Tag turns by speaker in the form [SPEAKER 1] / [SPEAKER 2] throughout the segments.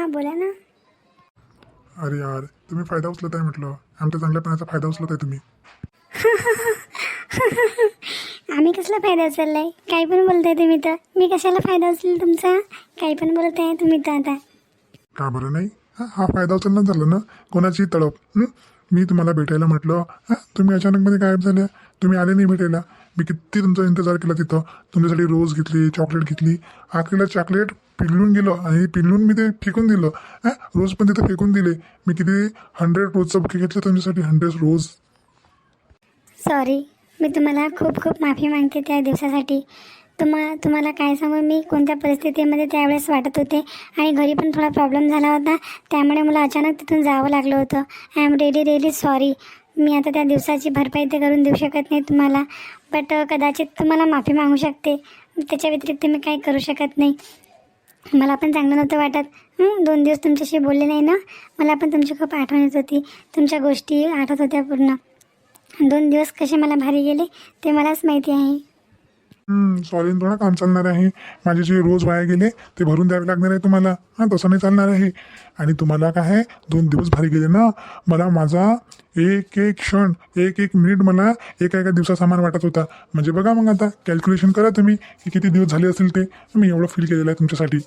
[SPEAKER 1] हां बोला ना.
[SPEAKER 2] अरे यार तुम्ही फायदा उचलत आहे म्हटलं. आमच्या चांगल्यापणाचा फायदा उचलत आहे तुम्ही.
[SPEAKER 1] आम्ही कसला फायदा उचललाय? काही पण बोलताय तुम्ही तर. मी कशाला फायदा उचलेल तुमचा? काही पण बोलत आहे तुम्ही तर आता.
[SPEAKER 2] का बरं नाही? हा हा फायदा उचलला झाला ना? कोणाची तडप. हं? मी तुम्हाला भेटायला म्हटलं. हा? तुम्ही अचानकमध्ये गायब झाले तुम्ही आले नाही भेटायला. मी किती तुमचा इंतजार केला तिथं. तुमच्यासाठी रोज घेतली चॉकलेट घेतली. आखरीला चॉकलेट पिल्लून गेलो आणि पिल्लून मी ते फेकून दिलं. हा रोज पण तिथे फेकून दिले. मी किती हंड्रेड रोजचा बुके घेतलं तुमच्यासाठी हंड्रेड रोज
[SPEAKER 1] सॉरी मी तुम्हाला खूप खूप माफी मागते त्या दिवसासाठी. तुम्हा तुम्हाला काय सांगू मी कोणत्या परिस्थितीमध्ये त्यावेळेस वाटत होते आणि घरी पण थोडा प्रॉब्लेम झाला होता. त्यामुळे मला अचानक तिथून जावं लागलं होतं. I am really really sorry मी आता त्या दिवसाची भरपाई ते करून देऊ शकत नाही तुम्हाला. बट कदाचित तुम्हाला माफी मागू शकते. त्याच्या व्यतिरिक्त मी काही करू शकत नाही. मला पण चांगलं नव्हतं वाटत. दोन दिवस तुमच्याशी बोलले नाही ना? मला पण तुमची खूप आठवण येत होती. तुमच्या गोष्टी आठवत होत्या पूर्ण. दोन दिवस कसे मला भारी गेले ते मलाच माहिती आहे.
[SPEAKER 2] सॉरी थोडं काम चालणार आहे. माझे जे रोज वाया गेले ते भरून द्यावे लागणार आहे तुम्हाला. हां तसं नाही चालणार आहे. आणि तुम्हाला काय आहे दोन दिवस भारी गेले ना. मला माझा एक एक क्षण एक एक मिनिट मला एका एका दिवसा सामान वाटत होता. म्हणजे बघा मग आता कॅल्क्युलेशन करा तुम्ही की किती दिवस झाले असेल ते. मी एवढं फील केलेलं आहे तुमच्यासाठी.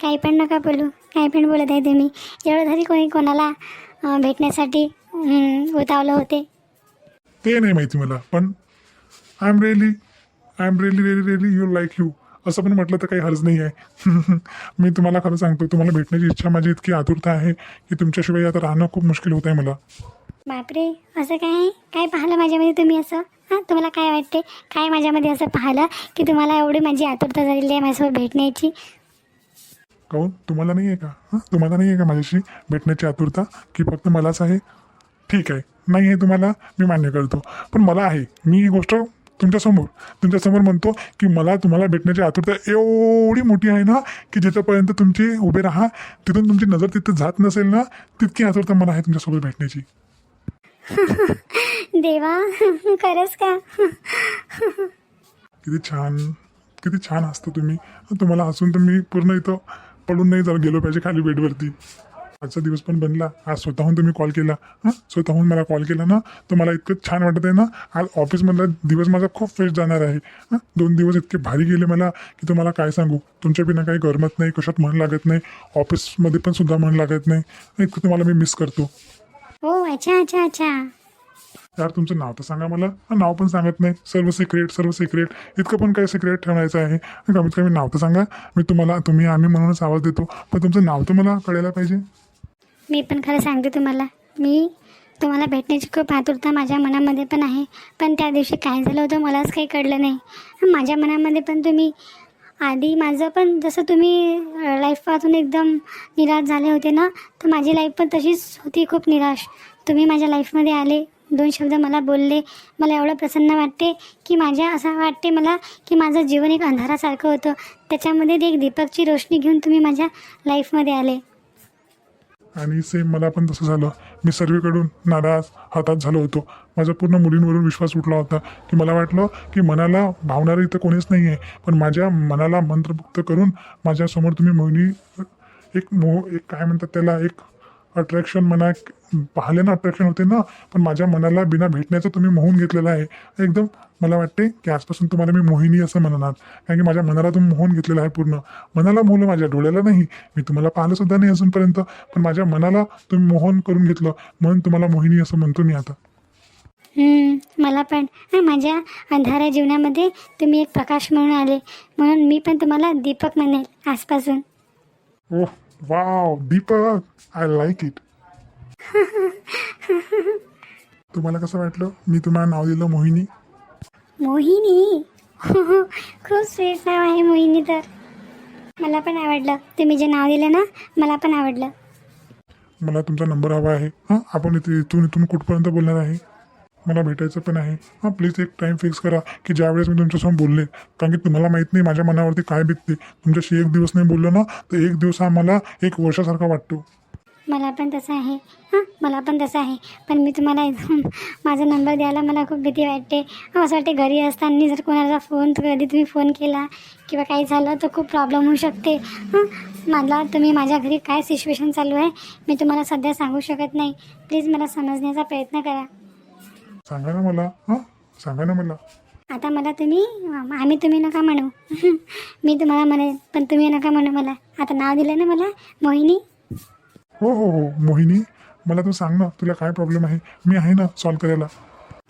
[SPEAKER 1] काही पण नका बोलू. काही पण बोलत आहे तुम्ही. एवढं तरी कोणी कोणाला भेटण्यासाठी उतावलं होते.
[SPEAKER 2] ते नाही माहिती मला पण I am really I am really really really you like you असं पण म्हटलं तर काही हरज नाही आहे. मी तुम्हाला खरं सांगतो तुम्हाला भेटण्याची इच्छा माझी इतकी आतुरता आहे की तुमच्याशिवाय आता राहणं खूप मुश्किल होत आहे मला.
[SPEAKER 1] बापरे असं काय? काय पाहिलं माझ्यामध्ये तुम्ही असं? हां तुम्हाला काय वाटते काय माझ्यामध्ये असं पाहिलं की तुम्हाला एवढी माझी आतुरता झालेली आहे माझ्यासोबत भेटण्याची?
[SPEAKER 2] काहून? तुम्हाला नाही आहे का? हां तुम्हाला नाही आहे का माझ्याशी भेटण्याची आतुरता? की फक्त मलाच आहे? ठीक आहे. नाही आहे तुम्हाला मी मान्य करतो. पण मला आहे. मी ही गोष्ट तुमच्यासमोर तुमच्यासमोर म्हणतो की मला तुम्हाला भेटण्याची आतुरता एवढी मोठी आहे ना की जिथंपर्यंत तुमची उभे राहा तिथून तुमची नजर तिथं जात नसेल ना तितकी आतुरता मला आहे तुमच्यासोबत भेटण्याची.
[SPEAKER 1] देवा खरंच का?
[SPEAKER 2] किती छान किती छान असतं तुम्ही. तुम्हाला हसून तर मी पूर्ण इथं पडून नाही जाऊ गेलो पाहिजे खाली बेडवरती. आजचा दिवस पण बनला. आज स्वतःहून तुम्ही कॉल केला. हां? स्वतःहून मला कॉल केला ना? तर मला इतकं छान वाटत आहे ना? आज ऑफिसमधला दिवस माझा खूप फ्रेश जाणार आहे. हां? दोन दिवस इतके भारी गेले मला की तुम्हाला काय सांगू? तुमच्या बिना काही करमत नाही कशात मन लागत नाही. ऑफिसमध्ये पण सुद्धा मन लागत नाही. इतकं तुम्हाला मी मिस करतो.
[SPEAKER 1] हो अच्छा अच्छा अच्छा.
[SPEAKER 2] यार तुमचं नाव तर सांगा मला. नाव पण सांगत नाही. सर्व सिक्रेट सर्व सिक्रेट इतकं पण काही सिक्रेट ठेवायचं आहे. कमीत कमी नाव तर सांगा. मी तुम्हाला तुम्ही आम्ही म्हणूनच आवाज देतो. पण तुमचं नाव तर मला कळायला पाहिजे.
[SPEAKER 1] मी पण खरं सांगते तुम्हाला. मी तुम्हाला भेटण्याची खूप आतुरता माझ्या मनामध्ये पण आहे. पण त्या दिवशी काय झालं होतं मलाच काही कळलं नाही. माझ्या मनामध्ये पण तुम्ही आधी माझं पण जसं तुम्ही लाईफपासून एकदम निराश झाले होते ना तर माझी लाईफ पण तशीच होती खूप निराश. तुम्ही माझ्या लाईफमध्ये आले दोन शब्द मला बोलले. मला एवढं प्रसन्न वाटते की माझ्या असं वाटते मला की माझं जीवन एक अंधारासारखं होतं. त्याच्यामध्ये एक दीपकची रोशनी घेऊन तुम्ही माझ्या लाईफमध्ये आले.
[SPEAKER 2] आणि सेम मला पण तसं झालं. मी सर्वीकडून नाराज हातात झालो होतो. माझा पूर्ण मुलींवरून विश्वास उठला होता की मला वाटलं की मनाला भावणारं इथं कोणीच नाही आहे पण माझ्या मनाला मंत्रमुक्त करून माझ्यासमोर तुम्ही मोहिनी एक मोह एक काय म्हणतात त्याला एक अट्रॅक्शन म्हणा पाहिले ना अट्रॅक्शन होते ना पण माझ्या मनाला बिना भेटण्याचं तुम्ही मोहून घेतलेलं आहे. एकदम मला वाटते की आजपासून तुम्हाला मी मोहिनी असं म्हणणार. कारण की माझ्या मनाला तुम्ही मोहून घेतलेलं आहे पूर्ण. मनाला मोहलं माझ्या डोळ्याला नाही. मी तुम्हाला पाहिलं सुद्धा नाही अजूनपर्यंत पण माझ्या मनाला तुम्ही मोहन करून घेतलं. म्हणून तुम्हाला मोहिनी असं म्हणतो मी आता.
[SPEAKER 1] मला पण. माझ्या अंधाऱ्या जीवनामध्ये तुम्ही एक प्रकाश म्हणून आले. म्हणून मी पण तुम्हाला दीपक म्हणेल आजपासून.
[SPEAKER 2] ओह wow Deepak I like it तुम्हाला कसं वाटलं? मी तुम्हाला नाव दिलं मोहिनी.
[SPEAKER 1] मोहिनी? खूप स्वीट नाव आहे मोहिनी तर. मला पण आवडलं. तुम्ही जे नाव दिलं ना मला पण आवडलं.
[SPEAKER 2] मला तुमचा नंबर हवा आहे. हां आपण इथे इथून इथून कुठपर्यंत बोलणार आहे? मला भेटायचं पण आहे. हां प्लीज एक टाईम फिक्स करा की ज्यावेळेस मी तुमच्यासमोर बोलले. कारण की तुम्हाला माहीत नाही माझ्या मनावरती काय बिकते तुमच्याशी एक दिवस नाही बोललो ना तर एक दिवस हा मला एक वर्षासारखा वाटतो.
[SPEAKER 1] मला पण तसं आहे. हां मला पण तसं आहे. पण मी तुम्हाला माझा नंबर द्यायला मला खूप भीती वाटते. असं वाटते घरी असताना जर कोणाचा फोन कधी तुम्ही फोन केला किंवा काही झालं तर खूप प्रॉब्लेम होऊ शकते. हां मला तुम्ही माझ्या घरी काय सिच्युएशन चालू आहे मी तुम्हाला सध्या सांगू शकत नाही. प्लीज मला समजण्याचा प्रयत्न करा.
[SPEAKER 2] सांगा ना मला. हां? सांगा ना मला.
[SPEAKER 1] आता मला तुम्ही आम्ही तुम्ही नका म्हणू. मी तुम्हाला म्हणेन पण तुम्ही नका म्हणू मला. आता नाव दिलं ना मला मोहिनी?
[SPEAKER 2] हो हो हो मोहिनी. मला तू सांग ना तुला काय प्रॉब्लेम आहे? मी आहे ना सॉल्व करायला.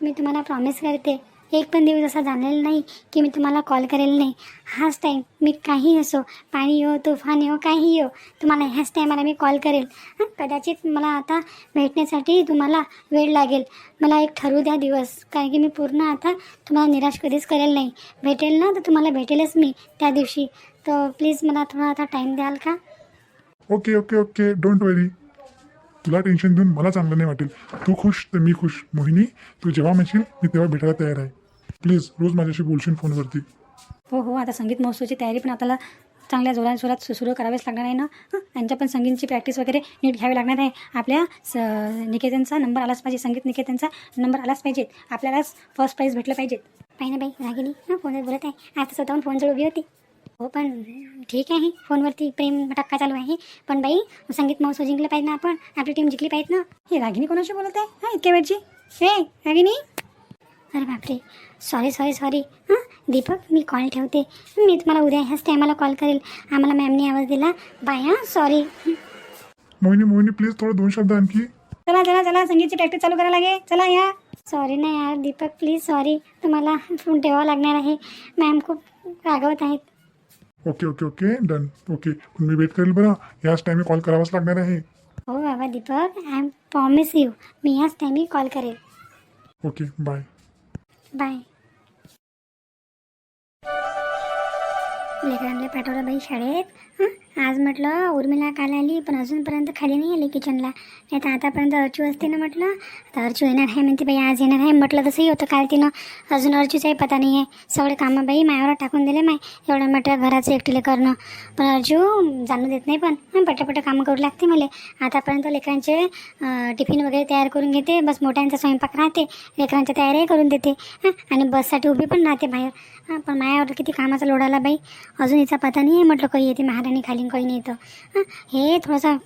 [SPEAKER 1] मी तुम्हाला प्रॉमिस करते. एक पण दिवस असा जाणलेला नाही की मी तुम्हाला कॉल करेल नाही. हाच टाईम मी काही असो पाणी येऊ तुफान येऊ काही येऊ तुम्हाला ह्याच टायमाला मी कॉल करेल. कदाचित मला आता भेटण्यासाठी तुम्हाला वेळ लागेल. मला एक ठरवू द्या दिवस कारण की मी पूर्ण आता तुम्हाला निराश कधीच करेल नाही. भेटेल ना तर तुम्हाला भेटेलच मी त्या दिवशी. तर प्लीज मला थोडा आता टाईम द्याल का?
[SPEAKER 2] Okay okay okay don't worry तुला टेन्शन देऊन मला चांगलं नाही वाटेल. तू खुश तर मी खुश. मोहिनी तू जेव्हा म्हणशील मी तेव्हा भेटायला तयार आहे. प्लीज रोज माझ्याशी बोलशील फोनवरती.
[SPEAKER 3] हो हो आता संगीत महोत्सवाची तयारी पण आपल्याला चांगल्या जोरात जोरात सु- सुरू करावेच लागणार आहे ना? यांच्या त्यांच्या पण संगीतची प्रॅक्टिस वगैरे नीट घ्यावी लागणार आहे. आपल्या स निकेतनचा नंबर आलाच पाहिजे संगीत निकेतनचा नंबर आलाच पाहिजे. आपल्यालाच फर्स्ट प्राईज भेटलं पाहिजे
[SPEAKER 1] पाहिजे ना बाई रागिनी हां फोनवर बोलत आहे. आता स्वतःहून फोनजवळ उभी होती. हो पण ठीक आहे. फोनवरती प्रेम टक्का चालू आहे. पण बाई संगीत महोत्सव जिंकलं पाहिजे ना आपण? आपली टीम जिंकली पाहिजे ना?
[SPEAKER 3] हे रागिनी कोणाशी बोलत आहे? हां इतक्या वेळची? हे रागिनी?
[SPEAKER 1] अरे बापरे. सॉरी सॉरी सॉरी हां? दीपक मी कॉल ठेवते. मी तुम्हाला उद्या ह्याच टायमाला कॉल करेल. आम्हाला मॅमने आवाज दिला. बाय हां? सॉरी
[SPEAKER 2] मोहिनी मोहिनी प्लीज थोडं दोन शब्द आणखी.
[SPEAKER 3] चला चला चला. संगीतची प्रॅक्टिस चालू करायला लागे चला या.
[SPEAKER 1] सॉरी ना यार दीपक प्लीज सॉरी तुम्हाला फोन ठेवावा लागणार आहे. मॅम खूप रागवत आहेत.
[SPEAKER 2] Okay okay okay done okay मी वेट करेल बरं. याच टायमी कॉल करावाच लागणार आहे.
[SPEAKER 1] हो बाबा Deepak I am promise you मी ह्याच टायमी कॉल करेल.
[SPEAKER 2] Okay bye
[SPEAKER 1] bye. लेकरांना पाठवलं बाई शाळेत आज म्हटलं उर्मिला काल आली पण अजूनपर्यंत खाली नाही आली किचनला नाही तर आतापर्यंत अर्चू असते ना म्हटलं. आता अर्चू येणार आहे म्हणते बाई आज येणार आहे. म्हटलं तसंही होतं काल तिनं. अजून अर्चूचाही पता नाही आहे सगळे कामं बाई मायावर टाकून दिले माय. एवढं म्हटलं घराचं एकटीला करणं. पण अर्जू जाणू देत नाही पण पटापट कामं करू लागते मला. आतापर्यंत लेकरांचे टिफिन वगैरे तयार करून घेते. बस मोठ्यांचा स्वयंपाक राहते. लेकरांच्या तयारीही करून देते. आणि बससाठी उभी पण राहते बाहेर. हां पण मायावर किती कामाचा लोडाला बाई. अजून हिचा पता नाही आहे म्हटलं काही येते? महाराणी खाली काही नाही तर हे थोडंसं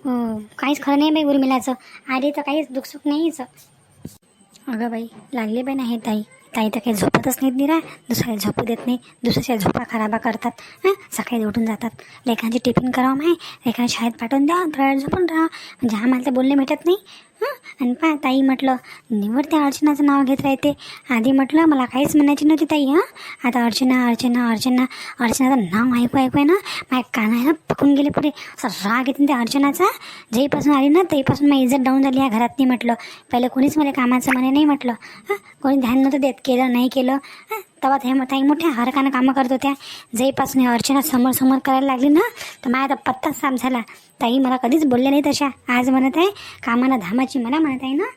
[SPEAKER 1] काहीच खरं नाही बाई उर्मिलाचं. आधी तर काहीच दुखसुख नाहीच अगं बाई लागली बाई नाही ताई. ताई तर काही झोपतच नाहीत निरा. दुसऱ्याला झोपू देत नाही. दुसऱ्याच्या झोपा खराबा करतात. हां सकाळी उठून जातात. लेखांची टिफिन करावं माय लेखांना शाळेत पाठवून द्या. थोड्या झोपून राहा. म्हणजे आम्हाला तर बोलणे भेटत नाही हां? आणि पा ताई म्हटलं निवड त्या अर्चनाचं नाव घेत राहते आधी म्हटलं मला काहीच म्हणायची नव्हती ताई हां? आता अर्चना अर्चना अर्चना अर्चनाचं नाव ऐकू ऐकू आहे ना माझ्या कानाला पकून गेले पुढे. असं राग येते ना त्या अर्चनाचा. जेपासून आली ना तेपासून माझी इज्जत डाऊन झाली या घरात नाही म्हटलं. पहिले कोणीच मला कामाचं म्हणे नाही म्हटलं. हां? कोणी ध्यान नव्हतं देत केलं नाही केलं. हां? तेव्हा त्या ताई मोठ्या हरकानं कामं करत होत्या. जईपासून ही अर्चना समोर समोर करायला लागली ना तर माझा आता पत्ताच साफ झाला. ताई मला कधीच बोलल्या नाही तशा. आज म्हणत आहे कामाला धामाची मला म्हणत आहे ना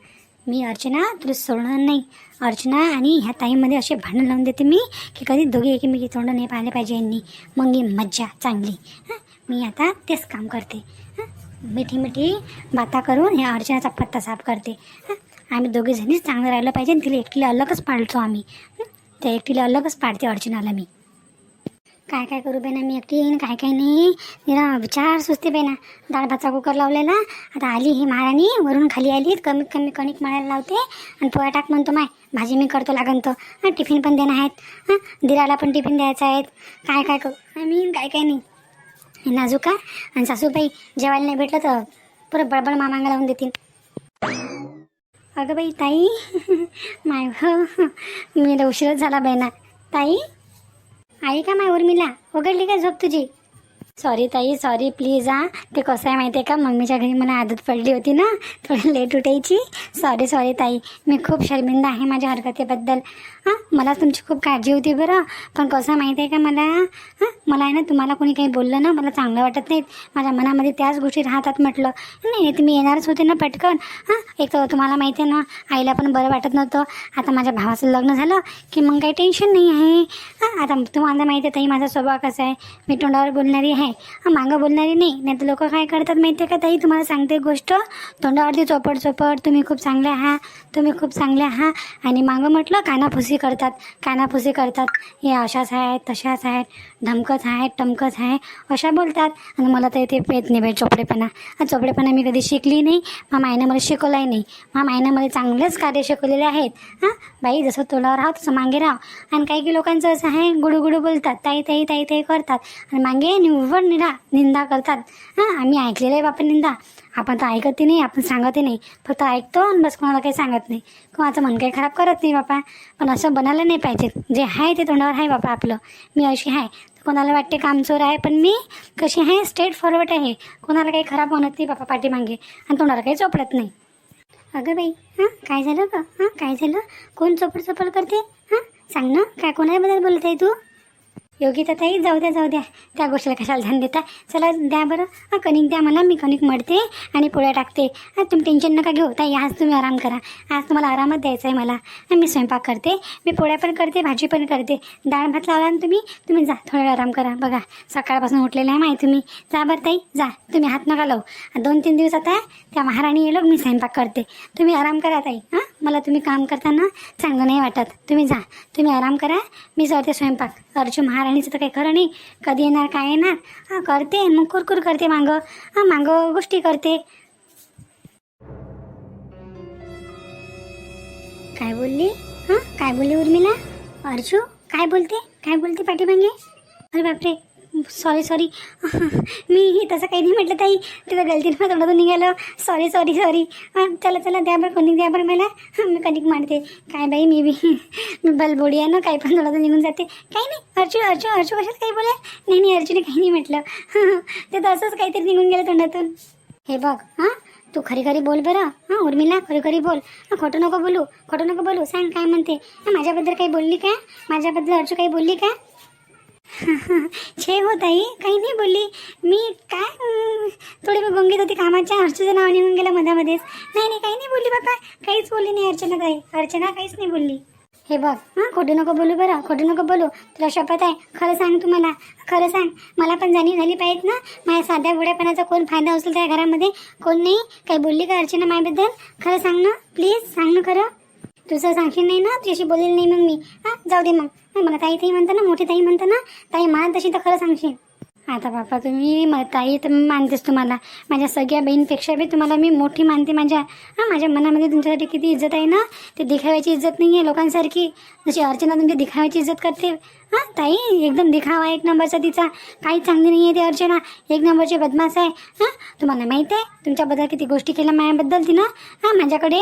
[SPEAKER 1] मी अर्चना तुला सोडणार नाही. अर्चना आणि ह्या ताईमध्ये असे भांडण लावून देते मी की कधी दोघे एकमेकी तोंड नाही पाहिले पाहिजे यांनी. मग ही मज्जा चांगली. मी आता तेच काम करते. मिठी मिठी बाता करून ह्या अर्चनाचा पत्ता साफ करते. आम्ही दोघे जणीच चांगलं राहिलं पाहिजे आणि तिला एकटीला अलगच पाळतो आम्ही. तर त्या एकटीला अलगच पाडते अर्चनाला मी. काय काय करू बेना मी एकटी येईन काय काय नाही. निरा विचार सुचते बेना. डाळ भातचा कुकर लावलेला. आता आली ही महाराणी वरून खाली आली कमीत कमी कणिक मळायला लावते. आणि पोया टाक म्हणतो माय. भाजी मी करतो लागन तर हां टिफिन पण देणं आहेत. हां दिराला पण टिफिन द्यायचं आहेत. काय काय करू? मी काय काय नाही. नाजूका आणि सासूबाई जेवायला नाही भेटलं तर परत बडबड मामांगा लावून देतील. अगं बाई ताई. माय मी उशीरच झाला बहिणा ताई. आई का माय उर्मिला? उघडली का झोप तुझी? सॉरी ताई सॉरी प्लीज हा. ते कसं आहे माहिती आहे का? मम्मीच्या घरी मला आदत पडली होती ना थोडी लेट उठायची. सॉरी सॉरी ताई. मी खूप शर्मिंदा आहे माझ्या हरकतीबद्दल. हां मला तुमची खूप काळजी होती बरं. पण कसं माहिती आहे का मला? हां मला आहे ना तुम्हाला कोणी काही बोललं ना मला चांगलं वाटत नाहीत. माझ्या मनामध्ये त्याच गोष्टी राहतात म्हटलं. नाही नाही तुम्ही येणारच होते ना पटकन. हां एक तर तुम्हाला माहिती आहे ना आईला पण बरं वाटत नव्हतं. आता माझ्या भावाचं लग्न झालं की मग काही टेन्शन नाही आहे. हां आता तुम्हाला माहिती आहे ताई माझा स्वभाव कसा आहे. मी तोंडावर बोलणारी आहे. आहे. हा, मागं बोलणारी नाही. नाही तर लोक काय करतात माहिती आहे का ताई? तुम्हाला सांगते गोष्ट. तोंडावरती चोपट चोपट तुम्ही खूप चांगले आहात. तुम्ही खूप चांगले आहात. आणि मागं म्हटलं कानाफुसी करतात. कानाफुसी करतात. हे अशाच आहेत तशाच आहेत. धमकच आहे टमकच आहे अशा बोलतात. आणि मला तर ते पेत नाही बाई चोपडेपणा. चोपडेपणा मी कधी शिकली नाही मा मायनं मला शिकवलाही नाही. मा मायनं मला चांगलेच कार्य शिकवलेले आहेत. हां बाई जसं तोलावर राहा तसं मागे राहा. आणि काही काही लोकांचं असं आहे गुडू गुडू बोलतात ताई ताई ताई ताई करतात. आणि मागे निव्वळ निरा निंदा करतात. हां आम्ही ऐकलेलं आहे बापा निंदा. आपण तर ऐकतही नाही आपण सांगतही नाही. फक्त ऐकतो आणि बस कोणाला काही सांगत नाही. कोणाचं मन काही खराब करत नाही बापा. पण असं बनायला नाही पाहिजे. जे आहे ते तोंडावर आहे बापा आपलं. मी अशी आहे. कोणाला वाटते कामचोर आहे पण मी कशी आहे स्ट्रेट फॉरवर्ड आहे. कोणाला काही खराब म्हणत नाही बापा पाठीमागे. आणि तोंडाला काही चोपडत नाही. अगं बाई हां? काय झालं गं? हां? काय झालं? कोण चोपड चोपड करते? हां? सांग ना. काय कोणाबद्दल बोलत आहे तू? योगिता ताई जाऊ द्या जाऊ द्या. त्या गोष्टीला कशाला ध्यान देता? चला द्या बरं. हां कणिक द्या मला मी कणिक मडते आणि पोळ्या टाकते. हां तुम्ही टेन्शन नका घेऊ. ताई आज तुम्ही आराम करा. आज तुम्हाला आरामच द्यायचा आहे मला मी स्वयंपाक करते. मी पोळ्या पण करते भाजी पण करते. डाळ भात लावला ना तुम्ही तुम्ही जा. थोडा आराम करा. बघा सकाळपासून उठलेलं आहे माहिती तुम्ही जा बरं ताई जा. तुम्ही हात नका लावू. दोन तीन दिवस आता त्या महाराणी येलो मी स्वयंपाक करते. तुम्ही आराम करा ताई. हां मला तुम्ही काम करताना चांगलं नाही वाटत. तुम्ही जा. तुम्ही आराम करा. मी जाते स्वयंपाक. अर्जू महाराणीचं तर काही खरं नाही. कधी येणार काय येणार? हां करते. मग कुरकुर करते मागं. हां मागं गोष्टी करते. काय बोलली? हां काय बोलली उर्मिला? अर्जू काय बोलते? काय बोलते पाठीमागे? अरे बापरे. सॉरी सॉरी मी तसं काही नाही म्हटलं ताई. तिथं गलतीनं तोंडातून निघालं. सॉरी सॉरी सॉरी चला चला द्या बरं कोणी द्या बरं मला. मी कणिक मांडते. काय बाई मी बी. मी बलबोडी आहे ना काही पण तोंडातून निघून जाते. काही नाही अर्जू अर्जू अर्जू कशात काही बोला नाही नाही अर्जूने काही नाही म्हटलं. ते तर असंच काहीतरी निघून गेलं तोंडातून. हे बघ हां? तू खरी खरी बोल बरं. हां उर्मिला खरी खरी बोल. खोटं नको बोलू खोटं नको बोलू. सांग काय म्हणते? माझ्याबद्दल काही बोलली का? माझ्याबद्दल अर्जू काही बोलली का? छे हो ताई. काही नाही बोलली. मी काय थोडी मी गुंगीत होती कामाच्या. अर्चनाचं नाव निघून गेलं मधामध्येच. नाही नाही काही नाही बोलली बाबा. काहीच बोलली नाही अर्चना ताई. अर्चना काहीच नाही बोलली. हे बघ हां खोटं नको बोलू बरं. खोटं नको बोलू. तुला शपथ आहे. खरं सांग तू मला खरं सांग. मला पण जाणीव झाली पाहिजे ना. माझ्या साध्या बुड्यापणाचा कोण फायदा असेल त्या घरामध्ये? कोण नाही? काही बोलली का अर्चना माझ्याबद्दल खरं सांग ना. प्लीज सांग ना खरं. तुझं सांगशील नाही ना? तुझ्याशी बोलेल नाही मग मी. हां? जाऊ दे मग. मला ताई ताई म्हणता ना मोठी ताई म्हणता ना? ताई मान तशी तर खरं सांगशील. आता बापा तुम्ही म ताई तर मानतेच तुम्हाला. माझ्या सगळ्या बहीणपेक्षा बी तुम्हाला मी मोठी मानते. माझ्या हां माझ्या मनामध्ये तुमच्यासाठी किती इज्जत आहे ना? ते दिखाव्याची इज्जत नाही आहे लोकांसारखी. जशी अर्चना तुमची दिखाव्याची इज्जत करते. हां ताई एकदम दिखावा एक नंबरचा तिचा. काही चांगली नाही आहे ती अर्चना. एक नंबरची बदमाश आहे. हां तुम्हाला माहीत आहे? तुमच्याबद्दल किती गोष्टी केल्या माझ्याबद्दल तिनं? हां माझ्याकडे?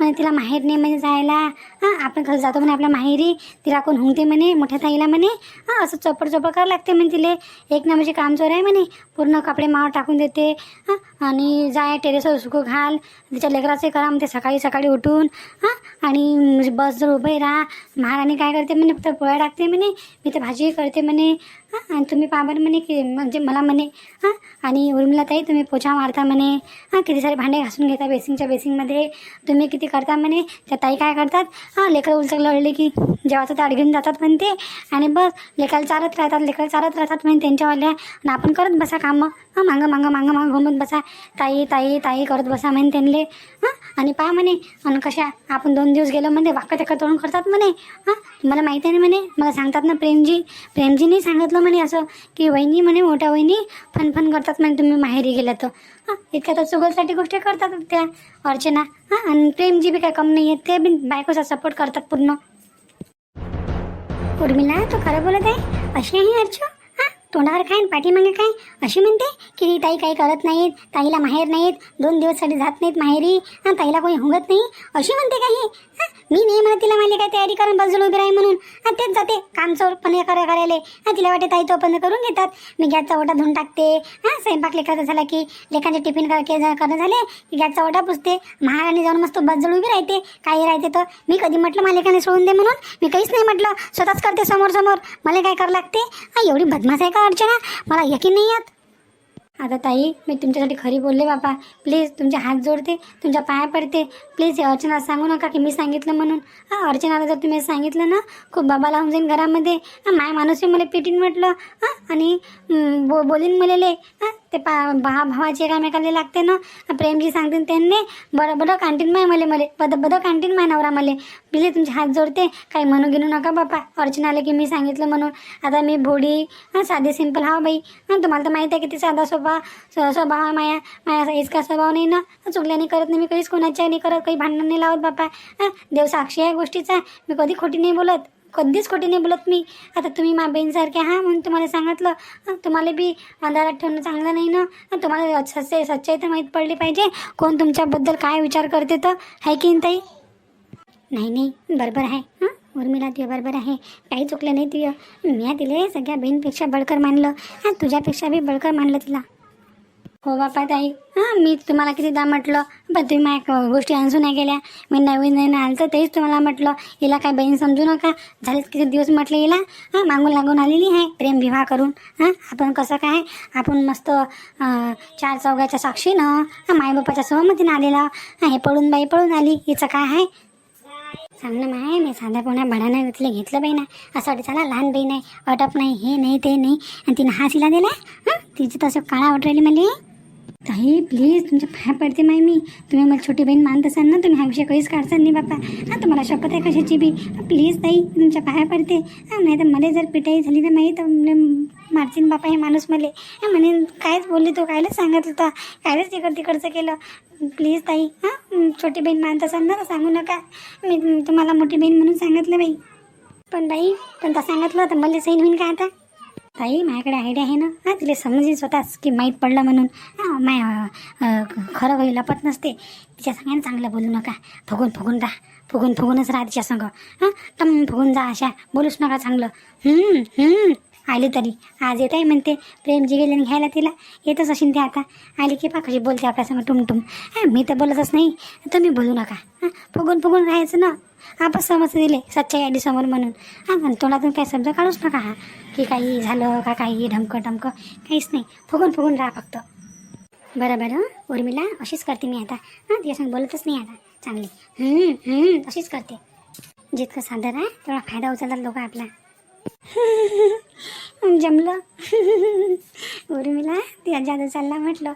[SPEAKER 1] म्हणजे तिला माहेर नाही म्हणजे जायला. हां आपण खरं जातो म्हणे आपल्या माहेरी. तिला कोण हुंगते म्हणे? मोठ्या ताईला म्हणे. हां असं चोपड चोपड करावं लागते म्हणे तिले. एक नंबर काम कामचोर आहे म्हणे पूर्ण कपडे मावर टाकून देते हां आणि जाय टेरेसवर सुकू घाल तिच्या लेकराचे करा म्हणते सकाळी सकाळी उठून हां आणि बस जर उभे राहा महाराणी काय करते म्हणे फक्त पोळ्या टाकते म्हणे मी तर भाजी करते म्हणे हां आणि तुम्ही पाबर म्हणे की म्हणजे मला म्हणे हां आणि उर्मिला ताई तुम्ही पोछा मारता म्हणे. हां किती सारे भांडे घासून घेता बेसिंगच्या बेसिंगमध्ये तुम्ही किती करता म्हणे? त्या ताई काय करतात? हां लेकरं उलचक लढले की जेवाचं ताट घेऊन जातात म्हणते. आणि बस लेकराला चालत राहतात लेकरं चालत राहतात म्हणे. त्यांच्यावाल्या आणि आपण करत बसा कामं. हां मागं मागं मागं मागं घुमत बसा. ताई ताई ताई करत बसा म्हणे त्यांले. हां आणि पहा म्हणे आणि कशा आपण दोन दिवस गेलो म्हणे वाक्य चक्कर तोडून करतात म्हणे. हां मला माहिती आहे ना म्हणे मला सांगतात ना प्रेमजी. प्रेमजीने सांगितलं म्हणे असं की वहिनी म्हणे मोठ्या वहिनी फन फन करतात म्हणे तुम्ही माहेरी गेल्या तर. हां इतक्या तर चुगलसाठी गोष्टी करतात त्या अर्चना. हां आणि प्रेमजी बी काय कम नाही आहेत ते बी बायकोचा सपोर्ट करतात पूर्ण. उर्मिला तू खरं बोलत आहे? अशी आहे अर्चना? तोंडावर काय आणि पाठीमागे काय? अशी म्हणते की नाही ताई काही करत नाहीत ताईला माहेर नाहीत दोन दिवससाठी जात नाहीत माहेरी हां ताईला कोणी हुंगत नाही? अशी म्हणते काही मी नाही म्हणत तिला मला काय तयारी करून बाजूला उभी राही म्हणून. हां तेच जाते काम चोरपणे करा करायला तिला वाटते ताई तोपर्यंत करून घेतात. मी गॅसचा ओटा धुवून टाकते. हां स्वयंपाक लेखाचा झाला की लेखांचे टिफिन के- करणं झाले की गॅसचा ओटा पुसते. महाराणी जाऊन मस्त बाजूला उभी राहते. काही राहते तर मी कधी म्हटलं मला लेखाने सोडून दे म्हणून? मी काहीच नाही म्हटलं. स्वतःच करते समोर समोर. मला काय करावं लागते? हां एवढी बदमाश आहे का? अर्चना मला यकीन नाही येत. आता ताई मी तुमच्यासाठी खरी बोलले बापा प्लीज तुमचे हात जोडते तुमच्या पाया पडते. प्लीज हे अर्चना सांगू नका की मी सांगितलं म्हणून. हां अर्चनाला जर तुम्ही सांगितलं ना खूप बाबा लावून जाईन घरामध्ये. माय माणूसही मला पेटीन म्हटलं. हां आणि बो बोलीन मलेले. हां ते पा भा भावाचे एकामेकाला लागते ना. प्रेमजी सांगते त्यांनी. बरं बरं कांटीन माय मले मले. बद बदं कांटीन माय नवरा मले. प्लीज तुमचे हात जोडते. काही म्हणू गिनू नका बापा अर्चनाला की मी सांगितलं म्हणून. आता मी भोडी हां साधी सिंपल हा बाई. हां तुम्हाला तर माहीत आहे किती साधा स्वभाव स्वभाव आहे माया माया असा इतका स्वभाव नाही ना. चुकल्याने करत नाही मी कधीच कोणाच्या नाही करत काही भांडण नाही लावत बापा. हां? देव साक्षी आहे गोष्टीचा. मी कधी खोटी नाही बोलत. कधीच खोटी नाही बोलत मी. आता तुम्ही मा बहीणसारखे हा म्हणून तुम्हाला सांगितलं. तुम्हाला बी अंधारात ठेवणं चांगलं नाही ना. तुम्हाला सच्चाई सच्चाई तर माहीत पडली पाहिजे. कोण तुमच्याबद्दल काय विचार करते तर? आहे की नाही ताई? नाही नाही. बरोबर आहे. हां? उर्मिला तुझ्या बरोबर आहे. काही चुकलं नाही तुझं मी तिला सगळ्या बहीणपेक्षा बळकर मानलं. हां? तुझ्यापेक्षा बी बळकर मानलं तिला. हो बापा ताई. हां मी तुम्हाला कितीदा म्हटलं पण तुम्ही माझ्या गोष्टी आणसू नाही गेल्या मी नवीन नवीन आलं तर तेच तुम्हाला म्हटलं. हिला काय बहीण समजू नका. झालेच किती दिवस म्हटलं हिला. हां मागून लागून आलेली आहे प्रेम विवाह करून. हां आपण कसं काय? आपण मस्त चार चौघाच्या साक्षीनं हां मायबापाच्या सहमतीनं आलेला. हां हे पळून बाई पळून आली. हिचं काय आहे? चांगलं माय मी साध्या पुन्हा बडाना घेतलं घेतलं बाई ना असं वाटतं चला लहान बहीण आहे अटप नाही हे नाही ते नाही. आणि तिनं हा शिला दिला हां तिची तसं काळा वाट राहिली मला ताई प्लीज तुमच्या पाया पडते माय मी तुम्ही मला छोटी बहीण मानत असाल ना तुम्ही हा विषय काहीच काढसाल नाही बापा. हां तुम्हाला शपथ आहे कशाची बी? प्लीज ताई तुमच्या पाया पडते. हां नाही तर मला जर पिटाई झाली ना माहीत मारतीन बापा हे माणूस मले. हां म्हणे कायच बोलले तो कायलाच सांगत होता? कायलाच तिकड तिकडचं केलं? प्लीज ताई हां छोटी बहीण मानत असाल ना तर सांगू नका. मी तुम्हाला मोठी बहीण म्हणून सांगितलं बाई. पण बाई पण तर सांगितलं तर मला सैन होईन का आता? ताई माझ्याकडे आयडिया आहे ना. हा तिला समजेल स्वतःच की माहीत पडलं म्हणून. माय खरं काही लपत नसते. तिच्या सांगायला चांगलं बोलू नका. फुगून फुगून राहा. फुगून फुगूनच राहा तिच्या संग. हां टम फुगून जा अशा. बोलूच नका चांगलं. हम्म, हम्म. आली तरी. आज येत आहे म्हणते. प्रेमजी गेले घ्यायला तिला. येतच असेल ते आता. आली की पा कशी बोलते आपल्यासंग टुमटुम. हां मी तर बोलतच नाही. तुम्ही बोलू नका. हां फुगून फुगून राहायचं ना. आपण समज दिले सच्चाई आली समोर म्हणून. हां पण तोंडातून काही शब्द काढूच नका हा. की काही झालं का काही ढमकं टमकं काहीच नाही. फुगून फुगून राहा फक्त. बरं बरं उर्मिला अशीच करते मी आता. हां तिच्यासंग बोलतच नाही आता. चांगली. अशीच करते. जितकं साधं आहे तेवढा फायदा उचलतात लोक आपला. जमलं. उर्मिला ती जादू चालला म्हटलं.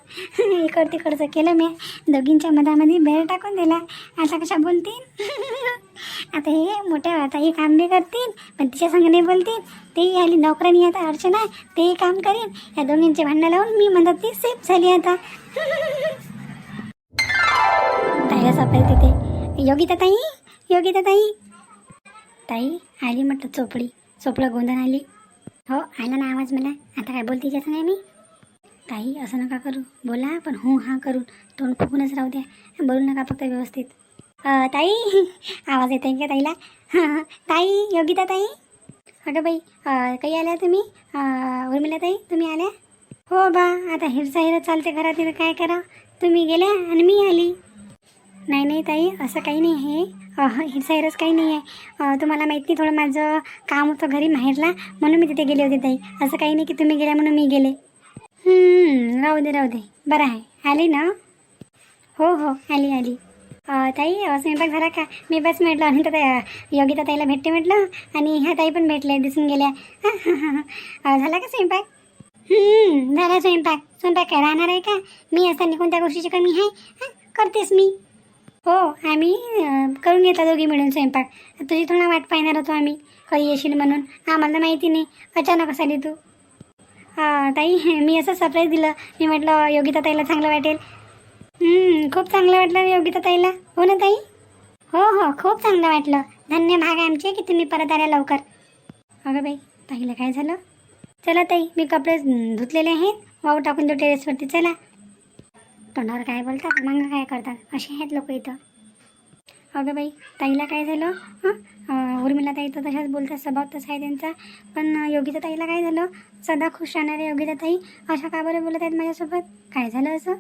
[SPEAKER 1] इकड तिकडचं केलं मी. दोघींच्या मधामध्ये बेळ टाकून दिला. आता कशा बोलतील? आता हे मोठ्या आता हे काम नाही करतील पण तिच्या संग नाही बोलतील. तेही आली नोकरानी आता अर्चना तेही काम करीन. या दोघींचे भांडणं लावून मी म्हणतात ती सेफ झाली आता. ताईला सापडे तिथे योगिता ताई? योगिता ताई? ताई आली म्हटलं चोपडी. चोपडं गोंधळ आली. हो आला ना आवाज मला. आता काय बोलते त्याचं नाही मी? ताई असं नका करू. बोला पण हो हा करून. तोंड फुकूनच राहू द्या. बोलू नका फक्त व्यवस्थित. ताई? आवाज येत आहे का ताईला? हां ताई योगिता ताई? अगं बाई काही आल्या तुम्ही? उर्मिला ताई तुम्ही आल्या? हो बा आता हिरसा हिरा चालते घरात काय करा? तुम्ही गेल्या आणि मी आली. नाही नाही ताई असं काही नाही आहे. हिरसाहिरस काही नाही आहे. तुम्हाला माहीत नाही थोडं माझं काम होतं घरी माहेरला म्हणून मी तिथे गेले होते ताई. असं काही नाही की तुम्ही गेल्या म्हणून मी गेले. राहू दे राहू दे. बरं आहे. आली ना? हो हो आली आली. ताई स्वयंपाक झाला का? मी बस म्हटलं आणि तर योगिता ताईला भेटते म्हटलं आणि ह्या ताई पण भेटले दिसून गेल्या. झाला का स्वयंपाक? झाला स्वयंपाक. स्वयंपाक काय राहणार आहे का? मी असताना कोणत्या गोष्टीची कमी आहे? करतेस मी. हो आम्ही करून घेतला दोघी मिळून स्वयंपाक. तुझी थोडा वाट पाहणार होतो आम्ही. कधी येशील म्हणून. आम्हाला माहिती नाही. अचानक असाली तू? ताई मी असं सरप्राईज दिलं. मी म्हटलं योगिता ताईला चांगलं वाटेल. खूप चांगलं वाटलं योगिता ताईला. हो ना ताई? हो हो खूप चांगलं वाटलं. धन्य भाग आमचे की तुम्ही परत आल्या लवकर. अगं बाई ताईला काय झालं? चला ताई मी कपडे धुतलेले आहेत. वाऊ टाकून देऊ टेरेसवरती चला. तोंडावर काय बोलतात मग काय करतात असे आहेत लोक इथं. अगं बाई ताईला काय झालं? हां? उर्मिला ताई तर तशाच बोलतात स्वभाव तसा आहे त्यांचा. पण योगिता ताईला काय झालं? सदा खुश राहणारे योगिता ताई अशा का बरं बोलत आहेत माझ्यासोबत? काय झालं असं?